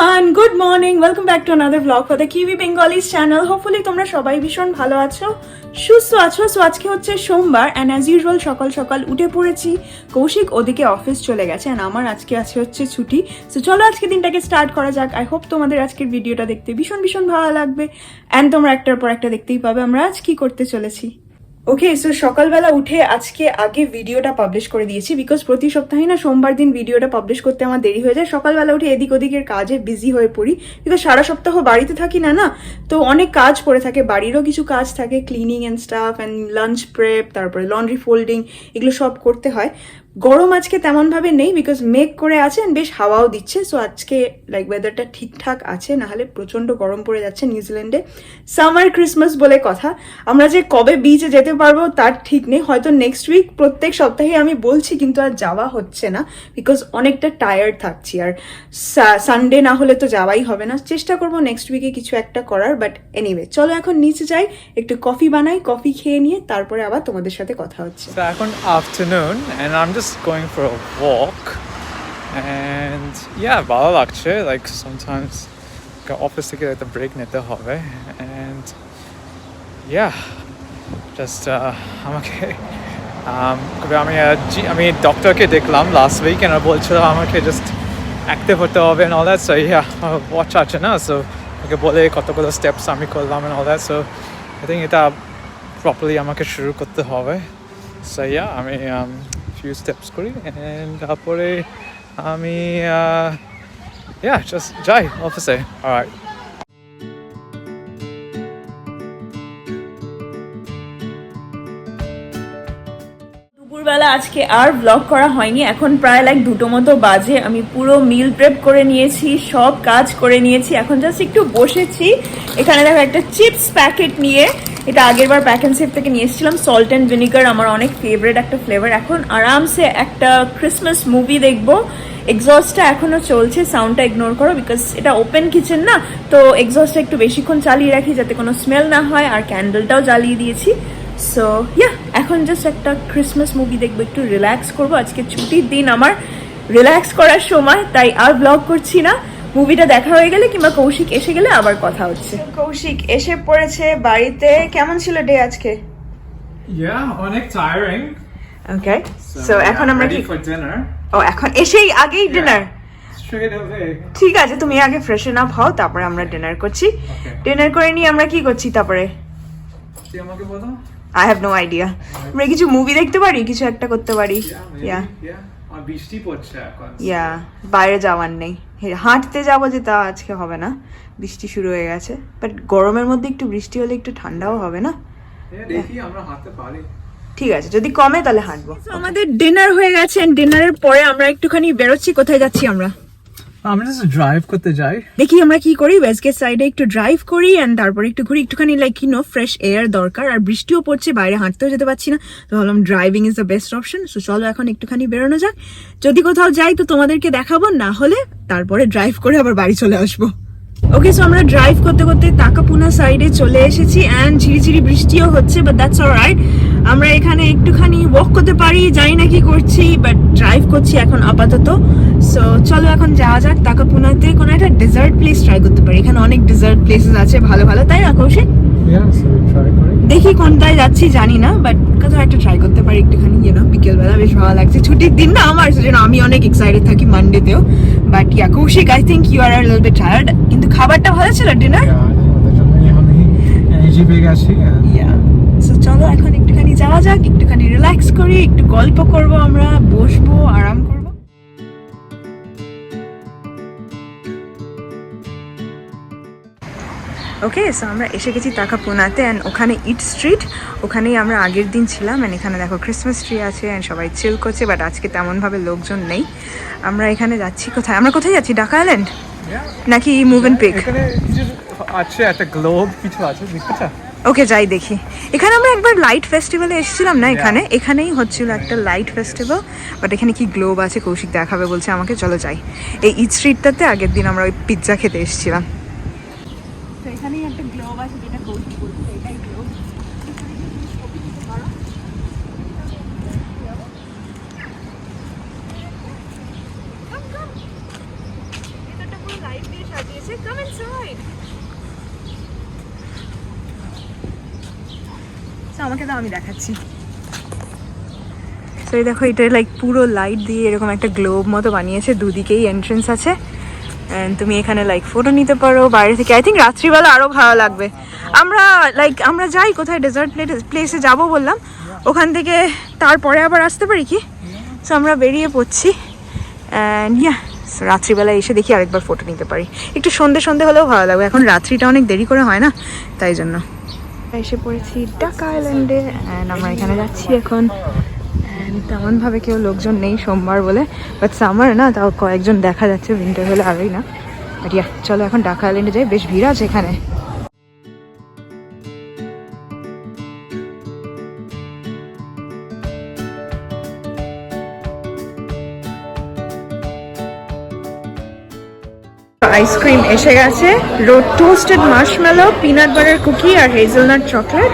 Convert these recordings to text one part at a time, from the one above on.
Everyone good morning welcome back to another blog for the Kiwi Bengalis channel hopefully তোমরা সবাই ভীষণ ভালো আছো, সুস্থ আছো। সো আজকে হচ্ছে সোমবার অ্যান্ড অ্যাজ ইউজুয়াল সকাল সকাল উঠে পড়েছি। কৌশিক ওদিকে অফিস চলে গেছে অ্যান্ড আমার আজকে আছে হচ্ছে ছুটি। সো চলো আজকে দিনটাকে স্টার্ট করা যাক। আই হোপ তোমাদের আজকের ভিডিওটা দেখতে ভীষণ ভীষণ ভালো লাগবে অ্যান্ড তোমরা একটার পর একটা দেখতেই পাবে আমরা আজ কি করতে চলেছি। ওকে সো সকালবেলা উঠে আজকে আগে ভিডিওটা পাবলিশ করে দিয়েছি বিকজ প্রতি সপ্তাহে না সোমবার দিন ভিডিওটা পাবলিশ করতে আমার দেরি হয়ে যায়। সকালবেলা উঠে এদিক ওদিকের কাজে বিজি হয়ে পড়ি বিকজ সারা সপ্তাহ বাড়িতে থাকি না না, তো অনেক কাজ পড়ে থাকে, বাড়িরও কিছু কাজ থাকে cleaning and stuff and lunch prep তারপরে লন্ড্রি ফোল্ডিং এগুলো সব করতে হয়। গরম আজকে তেমনভাবে নেই বিকজ মেঘ করে আছে and বেশ হাওয়াও দিচ্ছে সো আজকে লাইক ওয়েদারটা ঠিকঠাক আছে, নাহলে প্রচণ্ড গরম পড়ে যাচ্ছে নিউজিল্যান্ডে সামার ক্রিসমাস বলে কথা। আমরা যে কবে বিচে যেতে পারব তার ঠিক নেই। হয়তো নেক্সট উইক প্রত্যেক সপ্তাহে আমি বলছি, কিন্তু আর যাওয়া হচ্ছে না বিকজ অনেকটা টায়ার্ড থাকছি। আর সানডে না হলে তো যাওয়াই হবে না। চেষ্টা করব নেক্সট উইকে কিছু একটা করার বাট এনিওয়ে চলো এখন নিচে যাই, একটু কফি বানাই কফি খেয়ে নিয়ে তারপরে আবার তোমাদের সাথে কথা হচ্ছে। এখন I'm just going for a walk. And yeah ভালো লাগছে like sometimes অফিস থেকে একটা ব্রেক নিতে হবে and yeah just uh, আমাকে um, কবে আমি uh, জি- আমি ডক্টরকে দেখলাম লাস্ট উইক and বলছিল আমাকে জাস্ট অ্যাক্টিভ হতে হবে and all that. So yeah watch আছে না so ওকে বলে কতগুলো স্টেপস আমি করলাম and all that. So I think এটা প্রপারলি আমাকে শুরু করতে হবে So yeah, আমি um, few steps করি and তারপরে আমি uh, yeah, just যাই অফিসে alright. দুপুরবেলা আজকে আর ব্লগ করা হয়নি। এখন প্রায় লাইক দুটো মতো বাজে। আমি পুরো মিল প্রেপ করে নিয়েছি, সব কাজ করে নিয়েছি। এখন জাস্ট একটু বসেছি। এখানে দেখো একটা চিপস প্যাকেট নিয়ে। এটা আগের বার প্যাক অ্যান্ড সেভ থেকে নিয়ে এসেছিলাম। সল্ট অ্যান্ড ভিনিগার আমার অনেক ফেভারিট একটা ফ্লেভার এখন আরামসে একটা ক্রিসমাস মুভি দেখব। এক্সস্টটা এখনও চলছে সাউন্ডটা ইগনোর করো বিকজ এটা ওপেন কিচেন না। তো এক্সস্টটা একটু বেশিক্ষণ চালিয়ে রাখি যাতে কোনো স্মেল না হয়। আর ক্যান্ডেলটাও জ্বালিয়ে দিয়েছি। সো ইয়া এখন জাস্ট একটা ক্রিসমাস মুভি দেখব একটু রিল্যাক্স করব। আজকে ছুটির দিন আমার। রিল্যাক্স করার সময় তাই আর ব্লগ করছি না। মুভিটা দেখা হয়ে গেলে কিংবা কৌশিক এসে গেলে আবার কথা হচ্ছে। কৌশিক এসে পড়েছে বাড়িতে। কেমন ছিল ডে আজকে? Yeah, অনেক tiring. ওকে সো এখন আমরা কি ও এখন এসেই আগেই ডিনার ঠিক আছে তুমি আগে ফ্রেশন আপ হও তারপরে আমরা ডিনার করছি। ডিনার করে নিয়ে আমরা কি করছি তারপরে? আমাকে বলো? আই হ্যাভ নো আইডিয়া আমরা কিছু মুভি দেখতে পারি? কিছু একটা করতে পারি. ইয়া বৃষ্টি পড়ছে এখন। ইয়া বাইরে যাওয়ার নেই। হাঁটতে যাব যে তা আজকে হবে না। বৃষ্টি শুরু হয়ে গেছে। বাট গরমের মধ্যে একটু বৃষ্টি হলে একটু ঠান্ডাও হবে না? Yeah, দেখি আমরা হাঁটতে পারি। ঠিক আছে যদি কমে তাহলে হাঁটবো। আমাদের ডিনার হয়ে গেছে। ডিনারের পরে আমরা একটুখানি বেরোচ্ছি। কোথায় যাচ্ছি আমরা? আমরা জাস্ট ড্রাইভ করতে যাই। দেখি আমরা কি করি ওয়েস্টগেট সাইডে একটু ড্রাইভ করি অ্যান্ড তারপরে একটু ঘুরি। একটুখানি like you know fresh air দরকার। আর বৃষ্টিও পড়ছে, বাইরে হাঁটতেও যেতে পারছি না। তো ভাবলাম driving is the best option so চলো এখন একটুখানি বেরোনো যাক। যদি কোথাও যাই তো তোমাদেরকে দেখাবো, না হলে তারপরে ড্রাইভ করে আবার বাড়ি চলে আসব। ওকে সো আমরা ড্রাইভ করতে করতে তাকাপুনা সাইডে চলে এসেছি অ্যান্ড ঝিরিঝিরি বৃষ্টিও হচ্ছে বাট দ্যাটস অলরাইট আমরা এখানে একটুখানি ওয়াক করতে পারি জানি না কি করছি বাট ড্রাইভ করছি এখন আপাতত। সো চলো এখন যাওয়া যাক তাকাপুনাতে কোনো একটা ডেজার্ট প্লেস ট্রাই করতে পারি। এখানে অনেক ডেজার্ট প্লেসেস আছে ভালো ভালো। তাই না কৌশিক। দেখি কোনটায় যাচ্ছি জানি না বাট কোথাও একটা ট্রাই করতে পারি একটুখানি ইউনো বিকেলবেলা বেশ ভালো লাগছে। ছুটির দিন না আমার সেজন্য আমি অনেক এক্সাইটেড থাকি মানডেতেও but yeah Kaushik I think you are little bit tired খাবারটা ডিনার? সো চলো এখন একটুখানি যাওয়া যাক একটুখানি রিল্যাক্স করি একটু গল্প করব আমরা বসবো আরাম করব। ওকে সো আমরা এসে গেছি তাকাপুনাতে অ্যান্ড ওখানে ইট স্ট্রিট ওখানেই আমরা আগের দিন ছিলাম অ্যান্ড এখানে দেখো ক্রিসমাস ট্রি আছে অ্যান্ড সবাই চিল করছে বাট আজকে তেমনভাবে লোকজন নেই। আমরা এখানে যাচ্ছি কোথায়? আমরা কোথায় যাচ্ছি? ডাকা আইল্যান্ড. নাকি মুভ এন্ড পিক আছে একটা গ্লোব কিছু আছে দেখতে ওকে যাই দেখি। এখানে আমরা একবার লাইট ফেস্টিভ্যালে এসেছিলাম না এখানে? এখানেই হচ্ছিল একটা লাইট ফেস্টিভ্যাল বাট এখানে কি গ্লোব আছে কৌশিক দেখাবে বলছে আমাকে চলো যাই। এই ইট স্ট্রিটটাতে আগের দিন আমরা ওই পিৎজা খেতে এসেছিলাম তো এখানেই একটা গ্লোব আছে যেটা কৌশিক বলছে এটাই গ্লোব দিয়ে কাম ইনসাইড আমাকে দাও, আমি দেখাচ্ছি। তো এই দেখো, এটা লাইক পুরো লাইট দিয়ে এরকম একটা গ্লোব মতো বানিয়েছে, দুদিকেই এন্ট্রেন্স আছে। অ্যান্ড তুমি এখানে লাইক ফটো নিতে পারো, বাইরে থেকে। আই থিঙ্ক রাত্রিবেলা আরও ভালো লাগবে। আমরা লাইক আমরা যাই কোথায় ডেজার্ট প্লেসে যাব বললাম। ওখান থেকে তারপরে আবার আসতে পারি কি? সো আমরা বেরিয়ে পড়ছি। অ্যান্ড ইয়া রাত্রিবেলা এসে দেখি আরেকবার ফটো নিতে পারি। একটু সন্ধে সন্ধে হলেও ভালো লাগবে। এখন রাত্রিটা অনেক দেরি করে হয় না, তাই জন্য। এসে পড়েছি ডাকা আইল্যান্ডে অ্যান্ড আমরা এখানে যাচ্ছি এখন। তেমনভাবে কেউ লোকজন নেই সোমবার বলে বাট সামার না, তাও কয়েকজন দেখা যাচ্ছে উইন্টার হলে আরোই না। বাট ইয়া চলো এখন ডাকা আইল্যান্ডে যাই, বেশ ভিড় আছে এখানে। আইসক্রিম এসে গেছে। Road toasted marshmallow peanut butter cookie R hazelnut chocolate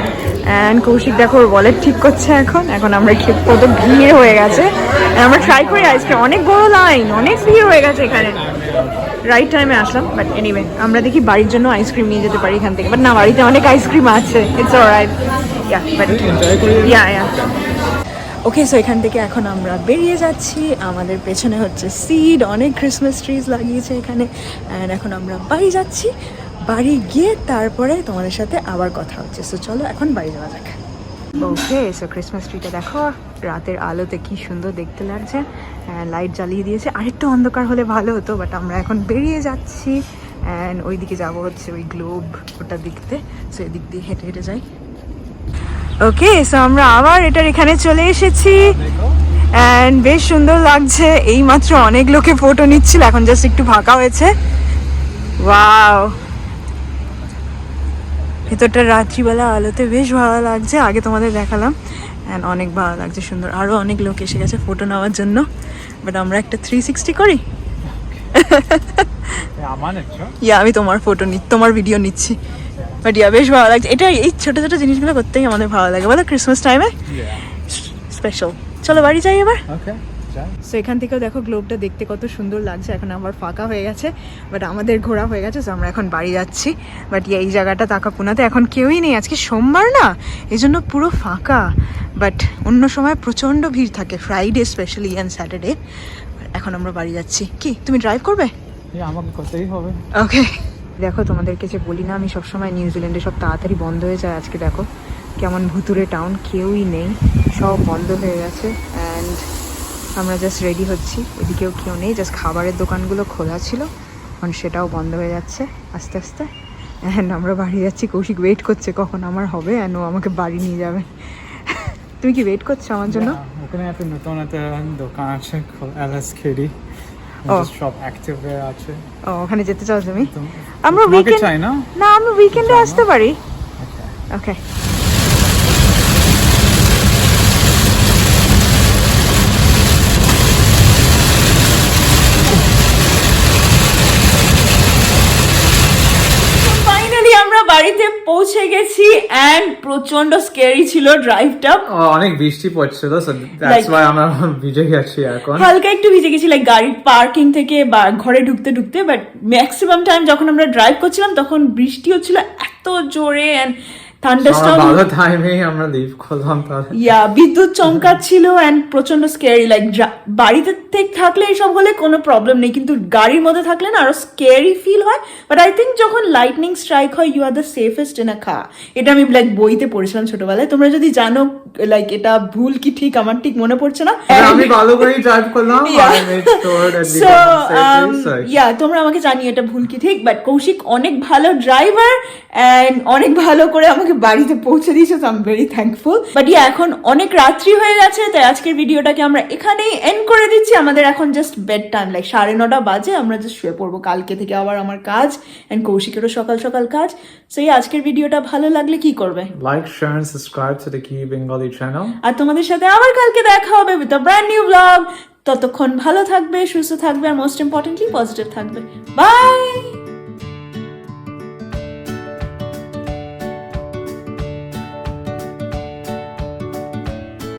and Kaushik দেখো ওয়ালেট ঠিক করছে এখন। এখন আমরা খেয়ে কত ভিড় হয়ে গেছে। আমরা ট্রাই করি আইসক্রিম অনেক বড় লাইন অনেক ভিড় হয়ে গেছে এখানে। রাইট টাইমে আসলাম বাট এনিওয়ে আমরা দেখি বাড়ির জন্য আইসক্রিম নিয়ে যেতে পারি এখান থেকে। বাট না বাড়িতে অনেক আইসক্রিম আছে। It's alright yeah but yeah yeah okay so এখান থেকে এখন আমরা বেরিয়ে যাচ্ছি। আমাদের পেছনে হচ্ছে সিড অনেক ক্রিসমাস ট্রিজ লাগিয়েছে এখানে। অ্যান্ড এখন আমরা বাড়ি যাচ্ছি। বাড়ি গিয়ে তারপরে তোমাদের সাথে আবার কথা হচ্ছে। সো চলো এখন বাড়ি যাওয়া যাক। ওকে সো ক্রিসমাস ট্রিটা দেখো। রাতের আলোতে কি সুন্দর দেখতে লাগছে। লাইট জ্বালিয়ে দিয়েছে। আরেকটু অন্ধকার হলে ভালো হতো বাট আমরা এখন বেরিয়ে যাচ্ছি। অ্যান্ড ওইদিকে যাব হচ্ছে ওই গ্লোব ওটা দেখতে। সো এদিক দিয়ে হেঁটে হেঁটে যাই। ওকে সো আমরা আবার এটার এখানে চলে এসেছি। অ্যান্ড বেশ সুন্দর লাগছে। এই মাত্র অনেক লোকে ফটো নিচ্ছিল এখন জাস্ট একটু ফাঁকা হয়েছে। ওয়াও ভেতরটা রাত্রিবেলা আলোতে বেশ ভালো লাগছে। আগে তোমাদের দেখালাম। অ্যান্ড অনেক ভালো লাগছে সুন্দর। আরও অনেক লোক এসে গেছে ফটো নেওয়ার জন্য। বাট আমরা একটা থ্রি সিক্সটি করি। ইয়া আমি তোমার ফটো নি তোমার ভিডিও নিচ্ছি। বাট ইয়া বেশ ভালো লাগছে। এটা এই ছোটো ছোটো জিনিসগুলো করতেই আমাদের ভালো লাগে। বলো ক্রিসমাস টাইমে স্পেশাল চলো বাড়ি যাই এবার? সো এখান থেকেও দেখো গ্লোবটা দেখতে কত সুন্দর লাগছে। এখন আবার ফাঁকা হয়ে গেছে বাট আমাদের ঘোরা হয়ে গেছে সো আমরা এখন বাড়ি যাচ্ছি। বাট এই জায়গাটা তাকাপুনাতে এখন কেউই নেই। আজকে সোমবার না এই জন্য পুরো ফাঁকা। বাট অন্য সময় প্রচণ্ড ভিড় থাকে ফ্রাইডে স্পেশালি অ্যান্ড স্যাটারডে এখন আমরা বাড়ি যাচ্ছি। কি তুমি ড্রাইভ করবে? আমাকে করতেই হবে। ওকে দেখো, তোমাদেরকে যে বলি না, আমি সবসময় নিউজিল্যান্ডে সব তাড়াতাড়ি বন্ধ হয়ে যায় আজকে, দেখো। কেমন ভুতুরে টাউন কেউই নেই, সব বন্ধ হয়ে গেছে অ্যান্ড আমরা জাস্ট রেডি হচ্ছি। এদিকেও কেউ নেই জাস্ট খাবারের দোকানগুলো খোলা ছিল, এখন সেটাও বন্ধ হয়ে যাচ্ছে, আস্তে আস্তে। অ্যান্ড আমরা বাড়ি যাচ্ছি, কৌশিক ওয়েট করছে, কখন আমার হবে অ্যান্ড ও আমাকে বাড়ি নিয়ে যাবে। তুমি কি ওয়েট করছ আমার জন্য? ওখানে একটা নতুন একটা দোকান আছে। সব অ্যাক্টিভ আছে। ও ওখানে যেতে চাও তুমি? আমরা উইকেন্ড চাই না? না আমরা উইকেন্ডে আসতে পারি। ওকে ফাইনালি আমরা বাড়িতে পৌঁছে গেছি এন্ড প্রচণ্ড স্কেরি ছিল ড্রাইভটা অনেক বৃষ্টি পড়ছে Like- দ্যাটস ওয়াই আমরা ভিজে গেছি এখন। হালকা একটু ভিজে গেছি লাইক গাড়ির পার্কিং থেকে বা ঘরে ঢুকতে ঢুকতে বাট ম্যাক্সিমাম টাইম যখন আমরা ড্রাইভ করছিলাম তখন বৃষ্টি হচ্ছিল এত জোরে এন্ড থান্ডারস্টর্ম ভালো টাইমেই আমরা লিভ করলাম তাহলে। ইয়া বিদ্যুৎ চমকাচ্ছিল অ্যান্ড প্রচণ্ড স্কেরি লাইক বাড়িতে থেকে থাকলে এইসব হলে কোনো প্রবলেম নেই কিন্তু গাড়ির মধ্যে থাকলে না আরও স্কেরি ফিল হয়। বাট আই থিঙ্ক যখন লাইটনিং স্ট্রাইক হয় you are the safest in a খা এটা আমি লাইক বইতে পড়েছিলাম ছোটবেলায়। তোমরা যদি জানো লাইক এটা ভুল কি ঠিক আমার ঠিক মনে পড়ছে না। আমি ভালো করেই ড্রাইভ করলাম So, got um, তোমরা আমাকে জানিও এটা ভুল কি ঠিক বাট কৌশিক অনেক ভালো ড্রাইভার অ্যান্ড অনেক ভালো করে আমাকে বাড়িতে পৌঁছে দিয়েছে I am very thankful but yeah এখন অনেক রাত্রি হয়ে গেছে তাই আজকের ভিডিওটাকে আমরা এখানেই এন্ড করে দিচ্ছি। আমাদের এখন জাস্ট বেড টাইম লাইক সাড়ে নটা বাজে আমরা জাস্ট শুয়ে পড়ব। কালকে থেকে আবার আমার কাজ অ্যান্ড কৌশিকেরও সকাল সকাল কাজ। সো এই আজকের ভিডিওটা ভালো লাগলে কি করবে? Like share, and subscribe to the Key Bengali channel. আর তোমাদের সাথে আবার কালকে দেখা হবে with a brand new blog ততক্ষণ ভালো থাকবে সুস্থ থাকবে আর মোস্ট ইম্পর্টেন্টলি পজিটিভ থাকবে। বাই